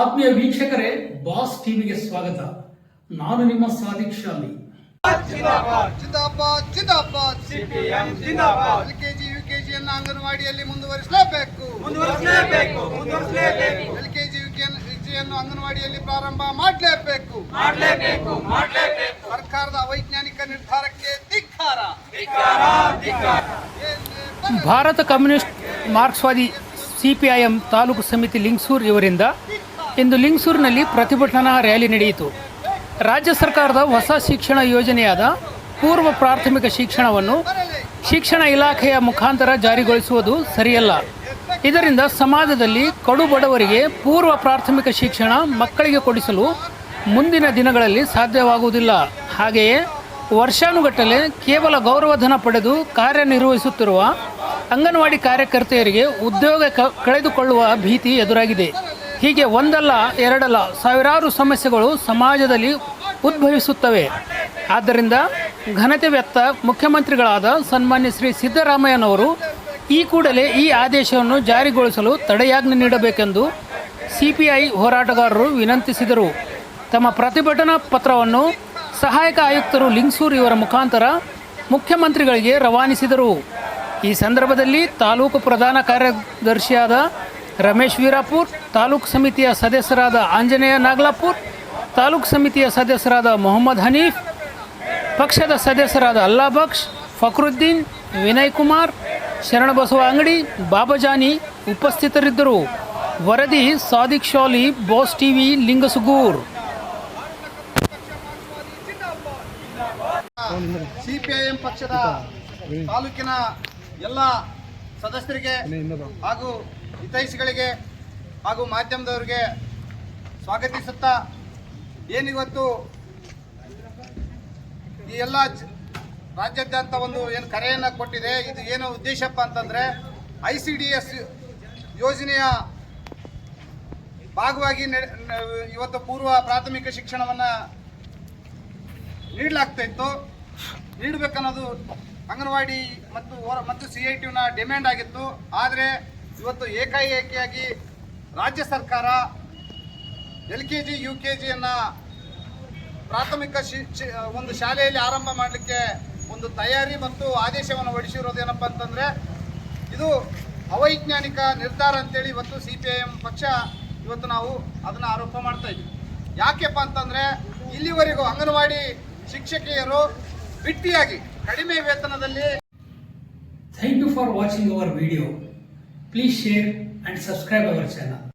ಆತ್ಮೀಯ ವೀಕ್ಷಕರೇ ಬಾಸ್ ಟಿವಿಗೆ ಸ್ವಾಗತ. ನಾನು ನಿಮ್ಮ ಸಾದಿಕ್ ಶಾಲಿ. ಜಿಂದಾಬಾದ್ ಜಿಂದಾಬಾದ್ ಸಿಪಿಎಂ ಜಿಂದಾಬಾದ್. ಎಲ್ಕೆಜಿ ಯುಕೆಜಿಯನ್ನ ಅಂಗನವಾಡಿಯಲ್ಲಿ ಮುಂದುವರಿಸಲೇಬೇಕು. ಮುಂದುವರಿಸಲೇಬೇಕು ಮುಂದುವರಿಸಲೇಬೇಕು. ಎಲ್ಕೆಜಿ ಯುಕೆಜಿಯನ್ನು ಅಂಗನವಾಡಿಯಲ್ಲಿ ಪ್ರಾರಂಭ ಮಾಡಲೇಬೇಕು. ಮಾಡಲೇಬೇಕು ಮಾಡಲೇಬೇಕು. ಸರ್ಕಾರದ ಅವೈಜ್ಞಾನಿಕ ನಿರ್ಧಾರಕ್ಕೆ ಧಿಕ್ಕಾರ. ಧಿಕ್ಕಾರ ಧಿಕ್ಕಾರ. ಭಾರತ ಕಮ್ಯುನಿಸ್ಟ್ ಮಾರ್ಕ್ಸ್ವಾದಿ ಸಿಪಿಐಎಂ ತಾಲೂಕು ಸಮಿತಿ ಲಿಂಗ್ಸೂರ್ ಇವರಿಂದ ಇಂದು ಲಿಂಗ್ಸೂರಿನಲ್ಲಿ ಪ್ರತಿಭಟನಾ ರ್ಯಾಲಿ ನಡೆಯಿತು. ರಾಜ್ಯ ಸರ್ಕಾರದ ಹೊಸ ಶಿಕ್ಷಣ ಯೋಜನೆಯಾದ ಪೂರ್ವ ಪ್ರಾಥಮಿಕ ಶಿಕ್ಷಣವನ್ನು ಶಿಕ್ಷಣ ಇಲಾಖೆಯ ಮುಖಾಂತರ ಜಾರಿಗೊಳಿಸುವುದು ಸರಿಯಲ್ಲ. ಇದರಿಂದ ಸಮಾಜದಲ್ಲಿ ಕಡು ಬಡವರಿಗೆ ಪೂರ್ವ ಪ್ರಾಥಮಿಕ ಶಿಕ್ಷಣ ಮಕ್ಕಳಿಗೆ ಕೊಡಿಸಲು ಮುಂದಿನ ದಿನಗಳಲ್ಲಿ ಸಾಧ್ಯವಾಗುವುದಿಲ್ಲ. ಹಾಗೆಯೇ ವರ್ಷಾನುಗಟ್ಟಲೆ ಕೇವಲ ಗೌರವಧನ ಪಡೆದು ಕಾರ್ಯನಿರ್ವಹಿಸುತ್ತಿರುವ ಅಂಗನವಾಡಿ ಕಾರ್ಯಕರ್ತೆಯರಿಗೆ ಉದ್ಯೋಗ ಕಳೆದುಕೊಳ್ಳುವ ಭೀತಿ ಎದುರಾಗಿದೆ. ಹೀಗೆ ಒಂದಲ್ಲ ಎರಡಲ್ಲ ಸಾವಿರಾರು ಸಮಸ್ಯೆಗಳು ಸಮಾಜದಲ್ಲಿ ಉದ್ಭವಿಸುತ್ತವೆ. ಆದ್ದರಿಂದ ಘನತೆ ವ್ಯಕ್ತ ಮುಖ್ಯಮಂತ್ರಿಗಳಾದ ಸನ್ಮಾನ್ಯ ಶ್ರೀ ಸಿದ್ದರಾಮಯ್ಯನವರು ಈ ಕೂಡಲೇ ಈ ಆದೇಶವನ್ನು ಜಾರಿಗೊಳಿಸಲು ತಡೆಯಾಜ್ಞೆ ನೀಡಬೇಕೆಂದು ಸಿಪಿಐ ಹೋರಾಟಗಾರರು ವಿನಂತಿಸಿದರು. ತಮ್ಮ ಪ್ರತಿಭಟನಾ ಪತ್ರವನ್ನು ಸಹಾಯಕ ಆಯುಕ್ತರು ಲಿಂಗ್ಸೂರ್ ಇವರ ಮುಖಾಂತರ ಮುಖ್ಯಮಂತ್ರಿಗಳಿಗೆ ರವಾನಿಸಿದರು. ಈ ಸಂದರ್ಭದಲ್ಲಿ ತಾಲೂಕು ಪ್ರಧಾನ ಕಾರ್ಯದರ್ಶಿಯಾದ ರಮೇಶ್ ವೀರಾಪುರ್ ತಾಲೂಕು ಸಮಿತಿಯ ಸದಸ್ಯರಾದ ಆಂಜನೇಯ ನಾಗ್ಲಾಪುರ್, ತಾಲೂಕು ಸಮಿತಿಯ ಸದಸ್ಯರಾದ ಮೊಹಮ್ಮದ್ ಹನೀಫ್, ಪಕ್ಷದ ಸದಸ್ಯರಾದ ಅಲ್ಲಾ ಬಕ್ಷ್, ಫಕ್ರುದ್ದೀನ್, ವಿನಯ್ ಕುಮಾರ್, ಶರಣಬಸವ ಅಂಗಡಿ, ಬಾಬಾಜಾನಿ ಉಪಸ್ಥಿತರಿದ್ದರು. ವರದಿ ಸಾದಿಕ್ ಶಾಲಿ, ಬಾಸ್ ಟಿವಿ, ಲಿಂಗಸುಗೂರ್. ಸಿಪಿಐಎಂ ಪಕ್ಷದ ತಾಲೂಕಿನ ಎಲ್ಲ ಸದಸ್ಯರಿಗೆ ಹಾಗೂ ಹಿತೈಷಿಗಳಿಗೆ ಹಾಗೂ ಮಾಧ್ಯಮದವರಿಗೆ ಸ್ವಾಗತಿಸುತ್ತಾ ಏನಿವತ್ತು ಈ ಎಲ್ಲ ರಾಜ್ಯಾದ್ಯಂತ ಒಂದು ಏನು ಕರೆಯನ್ನು ಕೊಟ್ಟಿದೆ, ಇದು ಏನು ಉದ್ದೇಶಪ್ಪ ಅಂತಂದರೆ ಐ ಸಿ ಡಿ ಎಸ್ ಯೋಜನೆಯ ಭಾಗವಾಗಿ ಇವತ್ತು ಪೂರ್ವ ಪ್ರಾಥಮಿಕ ಶಿಕ್ಷಣವನ್ನು ನೀಡಲಾಗ್ತಾ ಇತ್ತು. ನೀಡಬೇಕನ್ನೋದು ಅಂಗನವಾಡಿ ಮತ್ತು ಮತ್ತು ಸಿ ಐ ಟಿನ ಡಿಮ್ಯಾಂಡ್ ಆಗಿತ್ತು. ಆದರೆ ಇವತ್ತು ಏಕಾಏಕಿಯಾಗಿ ರಾಜ್ಯ ಸರ್ಕಾರ L K G, U K ಜಿಯನ್ನು ಪ್ರಾಥಮಿಕ ಶಿ- ಒಂದು ಶಾಲೆಯಲ್ಲಿ ಆರಂಭ ಮಾಡಲಿಕ್ಕೆ ಒಂದು ತಯಾರಿ ಮತ್ತು ಆದೇಶವನ್ನು ಹೊರಡಿಸಿರೋದು ಏನಪ್ಪ ಅಂತಂದರೆ, ಇದು ಅವೈಜ್ಞಾನಿಕ ನಿರ್ಧಾರ ಅಂತೇಳಿ ಇವತ್ತು ಸಿ ಪಿ ಐ ಎಂ ಪಕ್ಷ ಇವತ್ತು ನಾವು ಅದನ್ನು ಆರೋಪ ಮಾಡ್ತಾ ಇದ್ವಿ. ಯಾಕೆಪ್ಪ ಅಂತಂದರೆ, ಇಲ್ಲಿವರೆಗೂ ಅಂಗನವಾಡಿ ಶಿಕ್ಷಕಿಯರು ಬಿಟ್ಟಿಯಾಗಿ ಕಡಿಮೆ ವೇತನದಲ್ಲಿ thank you for watching our video please share and subscribe our channel